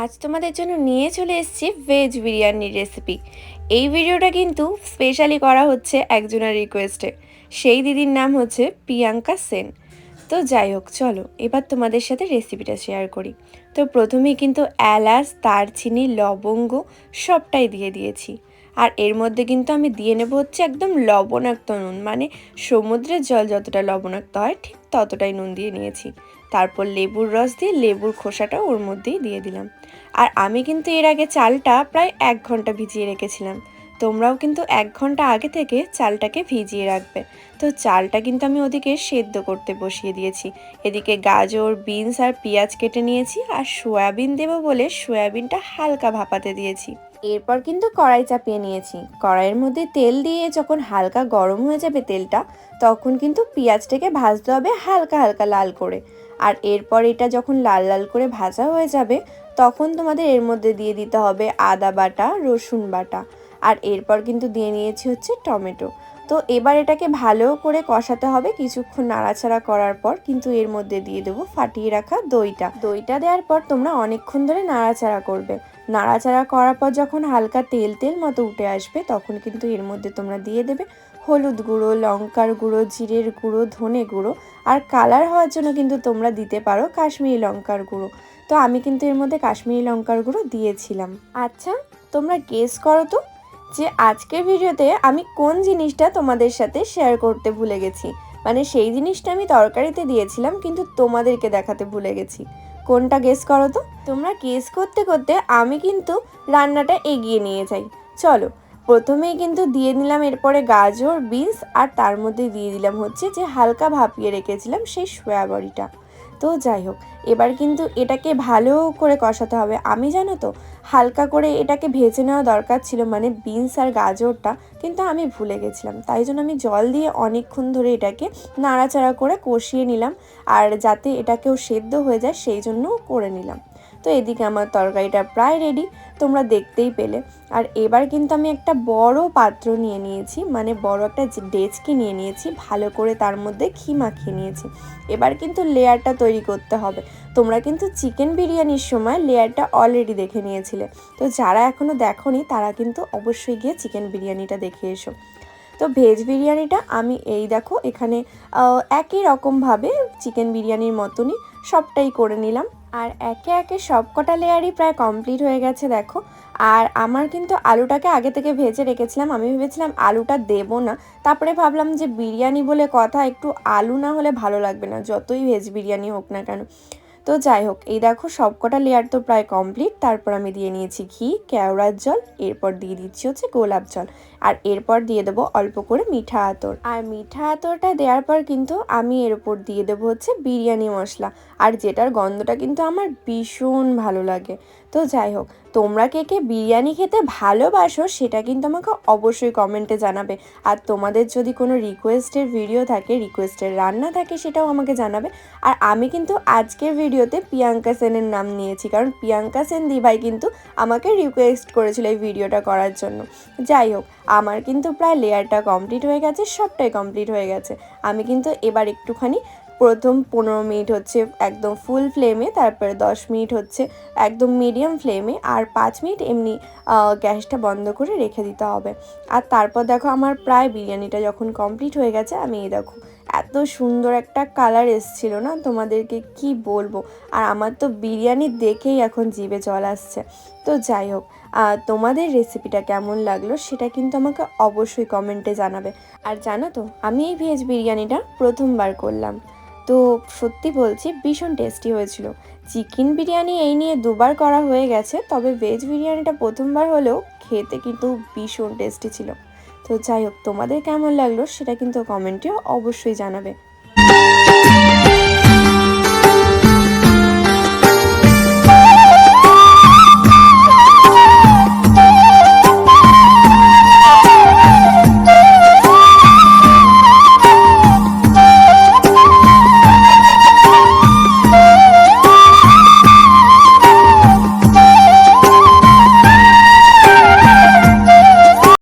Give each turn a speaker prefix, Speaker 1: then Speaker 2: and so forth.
Speaker 1: আজ তোমাদের জন্য নিয়ে চলে এসেছি ভেজ বিরিয়ানির রেসিপি এই ভিডিওটা কিন্তু স্পেশালি করা হচ্ছে একজনের রিকোয়েস্টে সেই দিদির নাম হচ্ছে প্রিয়াঙ্কা সেন। তো যাই হোক, চলো, এবার তোমাদের সাথে রেসিপিটা শেয়ার করি। তো প্রথমেই কিন্তু এলাচ, দারচিনি, লবঙ্গ সবটাই দিয়ে দিয়েছি। আর এর মধ্যে কিন্তু আমি দিয়ে নেব হচ্ছে একদম লবণাক্ত নুন। মানে সমুদ্রের জল যতটা লবণাক্ত হয়, ঠিক ততটাই নুন দিয়ে নিয়েছি। তারপর লেবুর রস দিয়ে লেবুর খোসাটা ওর মধ্যেই দিয়ে দিলাম। আর আমি কিন্তু এর আগে চালটা প্রায় এক ঘণ্টা ভিজিয়ে রেখেছিলাম। তোমরাও কিন্তু এক ঘণ্টা আগে থেকে চালটাকে ভিজিয়ে রাখবে। তো চালটা কিন্তু আমি ওদিকে সেদ্ধ করতে বসিয়ে দিয়েছি। এদিকে গাজর, বিনস আর পেঁয়াজ কেটে নিয়েছি আর সয়াবিন দেবো বলে সয়াবিনটা হালকা ভাপাতে দিয়েছি। এরপর কিন্তু কড়াই চাপিয়ে নিয়েছি। কড়াইয়ের মধ্যে তেল দিয়ে যখন হালকা গরম হয়ে যাবে তেলটা, তখন কিন্তু পেঁয়াজটাকে ভাজতে হবে হালকা হালকা লাল করে। আর এরপর এটা যখন লাল লাল করে ভাজা হয়ে যাবে, তখন তোমাদের এর মধ্যে দিয়ে দিতে হবে আদা বাটা, রসুন বাটা। আর এরপর কিন্তু দিয়ে নিয়েছি হচ্ছে টমেটো। তো এবার এটাকে ভালো করে কষাতে হবে কিছুক্ষণ নাড়াচাড়া করার পর, কিন্তু এর মধ্যে দিয়ে দেবো ফাটিয়ে রাখা দইটা। দইটা দেওয়ার পর তোমরা অনেকক্ষণ ধরে নাড়াচাড়া করবে। নাড়াচাড়া করার পর যখন হালকা তেল তেল মতো উঠে আসবে, তখন কিন্তু এর মধ্যে তোমরা দিয়ে দেবে হলুদ গুঁড়ো, লঙ্কার গুঁড়ো, জিরের গুঁড়ো, ধনে গুঁড়ো আর কালার হওয়ার জন্য কিন্তু তোমরা দিতে পারো কাশ্মীরি লঙ্কার গুঁড়ো। তো আমি কিন্তু এর মধ্যে কাশ্মীরি লঙ্কার গুঁড়ো দিয়েছিলাম। আচ্ছা তোমরা গেস করো তো যে আজকের ভিডিওতে আমি কোন জিনিসটা তোমাদের সাথে শেয়ার করতে ভুলে গেছি। মানে সেই জিনিসটা আমি তরকারিতে দিয়েছিলাম কিন্তু তোমাদেরকে দেখাতে ভুলে গেছি। কোনটা গেস করো তো? তোমরা গেস করতে করতে আমি কিন্তু রান্নাটা এগিয়ে নিয়ে যাই। চলো প্রথমেই কিন্তু দিয়ে নিলাম এরপরে গাজর, বিনস আর তার মধ্যে দিয়ে দিলাম হচ্ছে যে হালকা ভাপিয়ে রেখেছিলাম সেই সয়া বড়িটা। তো যাই হোক, এবার কিন্তু এটাকে ভালো করে কষাতে হবে। আমি জানো তো, হালকা করে এটাকে ভেজে নেওয়া দরকার ছিল মানে বিনস আর গাজরটা, কিন্তু আমি ভুলে গেছিলাম। তাই জন্য আমি জল দিয়ে অনেকক্ষণ ধরে এটাকে নাড়াচাড়া করে কষিয়ে নিলাম আর যাতে এটাকেও সেদ্ধ হয়ে যায় সেই জন্যও করে নিলাম। তো এদিকে আমার তরকারিটা প্রায় রেডি তোমরা দেখতেই পেলে। আর এবার কিন্তু আমি একটা বড় পাত্র নিয়ে নিয়েছি মানে বড় একটা ডেচকি নিয়ে নিয়েছি, ভালো করে তার মধ্যে ঘি মাখিয়ে নিয়েছি। এবার কিন্তু লেয়ারটা তৈরি করতে হবে। তোমরা কিন্তু চিকেন বিরিয়ানির সময় লেয়ারটা অলরেডি দেখে নিয়েছিলে। তো যারা এখনও দেখনি, তারা কিন্তু অবশ্যই গিয়ে চিকেন বিরিয়ানিটা দেখে এসো। তো ভেজ বিরিয়ানিটা আমি এই দেখো, এখানে একই রকমভাবে চিকেন বিরিয়ানির মতনই সবটাই করে নিলাম। আর একে একে সব কটা লেয়ারই প্রায় কমপ্লিট হয়ে গেছে, দেখো। আর আমার কিন্তু আলুটাকে আগে থেকে ভেজে রেখেছিলাম। আমি ভেবেছিলাম আলুটা দেব না। তারপরে ভাবলাম যে বিরিয়ানি বলে কথা, একটু আলু না হলে ভালো লাগবে না, যতই ভেজ বিরিয়ানি হোক না কেন। তো যাই হোক, এই দেখো সবকটা লেয়ার তো প্রায় কমপ্লিট। তারপর আমি দিয়ে নিয়েছি ঘি, কেওড়ার জল, এরপর দিয়ে দিচ্ছি হচ্ছে গোলাপ জল। আর এরপর দিয়ে দেবো অল্প করে মিঠা আতর। আর মিঠা আতরটা দেওয়ার পর কিন্তু আমি এর উপর দিয়ে দেবো হচ্ছে বিরিয়ানি মশলা। আর যেটার গন্ধটা কিন্তু আমার ভীষণ ভালো লাগে। তো যাই হোক, তোমরা কে কে বিরিয়ানি খেতে ভালোবাসো সেটা কিন্তু আমাকে অবশ্যই কমেন্টে জানাবে। আর তোমাদের যদি কোনো রিকোয়েস্টের ভিডিও থাকে রিকোয়েস্টের রান্না থাকে সেটাও আমাকে জানাবে। আর আমি কিন্তু আজকের ভিডিওতে প্রিয়াঙ্কা সেনের নাম নিয়েছি। কারণ প্রিয়াঙ্কা সেন দিভাই কিন্তু আমাকে রিকোয়েস্ট করেছিল এই ভিডিওটা করার জন্য। যাই হোক আমার কিন্তু প্রায় লেয়ারটা কমপ্লিট হয়ে গেছে, সবটাই কমপ্লিট হয়ে গেছে। আমি কিন্তু এবার একটুখানি প্রথম পনেরো মিনিট হচ্ছে একদম ফুল ফ্লেমে তারপরে দশ মিনিট হচ্ছে একদম মিডিয়াম ফ্লেমে আর পাঁচ মিনিট এমনি গ্যাসটা বন্ধ করে রেখে দিতে হবে। আর তারপর দেখো আমার প্রায় বিরিয়ানিটা যখন কমপ্লিট হয়ে গেছে, আমি এই দেখো এত সুন্দর একটা কালার এসছিল না? তোমাদেরকে কি বলব? আর আমার তো বিরিয়ানি দেখেই এখন জিভে জল আসছে। তো যাই হোক তোমাদের রেসিপিটা কেমন লাগল সেটা কিন্তু আমাকে অবশ্যই কমেন্টে জানাবে। আর জানো তো, আমি এই ভেজ বিরিয়ানিটা প্রথমবার করলাম। তো সত্যি বলছি, ভীষণ টেস্টি হয়েছিল। চিকেন বিরিয়ানি এই নিয়ে দুবার করা হয়ে গেছে, তবে ভেজ বিরিয়ানিটা প্রথমবার হলেও খেতে কিন্তু ভীষণ টেস্টি ছিল। তো যাই হোক, তোমাদের কেমন লাগল সেটা কিন্তু কমেন্টেও অবশ্যই জানাবে।